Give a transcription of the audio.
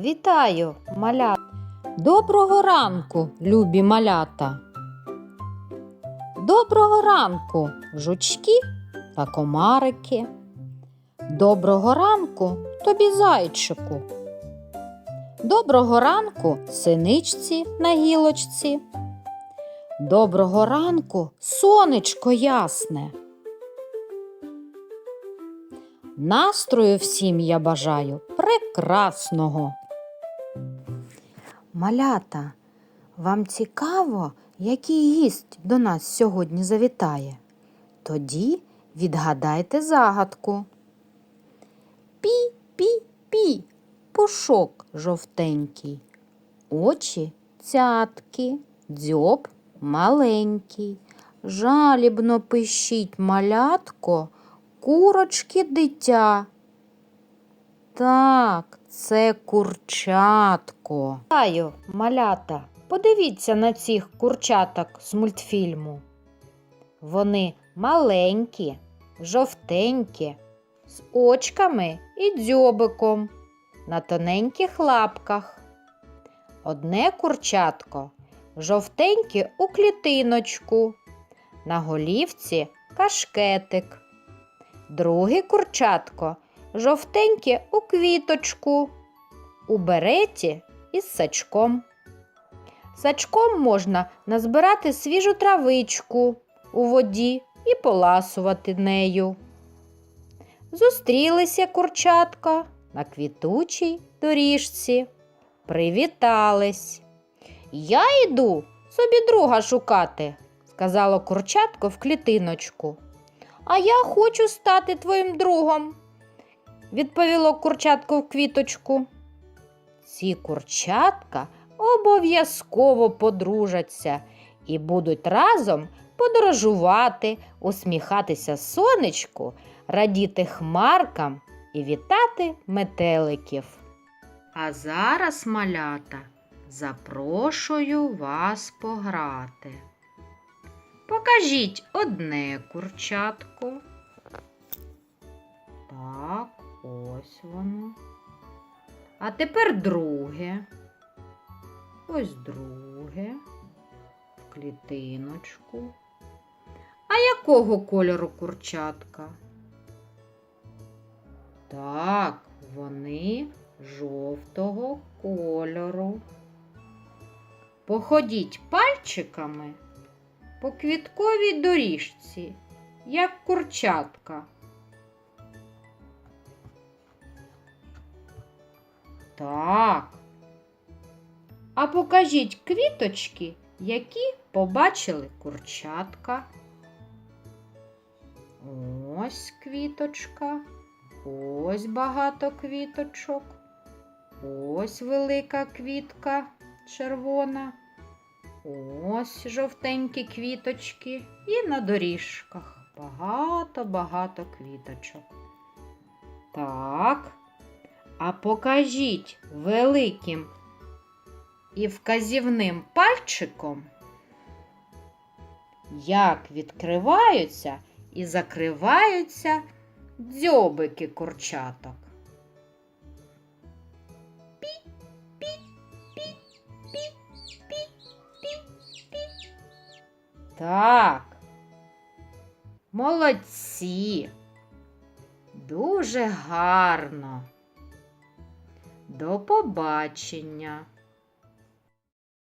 Вітаю, малята! Доброго ранку, любі малята! Доброго ранку, жучки та комарики. Доброго ранку тобі зайчику. Доброго ранку синичці на гілочці. Доброго ранку, сонечко ясне. Настрою всім я бажаю прекрасного. Малята, вам цікаво, який гість до нас сьогодні завітає? Тоді відгадайте загадку. Пі-пі-пі, пушок жовтенький, очі цятки, дзьоб маленький. Жалібно пищить малятко, курочки дитя. Так, це курчатко. Вітаю, малята, подивіться на цих курчаток з мультфільму. Вони маленькі, жовтенькі, з очками і дзьобиком на тоненьких лапках. Одне курчатко жовтеньке у клітиночку, на голівці кашкетик. Друге курчатко жовтеньке у квіточку, у береті із сачком. Сачком можна назбирати свіжу травичку у воді і поласувати нею. Зустрілися курчатка на квітучій доріжці. Привітались. Я йду собі друга шукати, сказало курчатко в клітиночку. А я хочу стати твоїм другом, відповіло курчатко в квіточку. Ці курчатка обов'язково подружаться і будуть разом подорожувати, усміхатися сонечку, радіти хмаркам і вітати метеликів. А зараз, малята, запрошую вас пограти. Покажіть одне курчатко. Так, ось воно. А тепер друге. Ось друге. В клітиночку. А якого кольору курчатка? Так, вони жовтого кольору. Походіть пальчиками по квітковій доріжці, як курчатка. Так. А покажіть квіточки, які побачили курчатка. Ось квіточка, ось багато квіточок, ось велика квітка червона. Ось жовтенькі квіточки і на доріжках багато-багато квіточок. Так, а покажіть великим і вказівним пальчиком, як відкриваються і закриваються дзьобики курчаток. Так. Молодці. Дуже гарно. До побачення.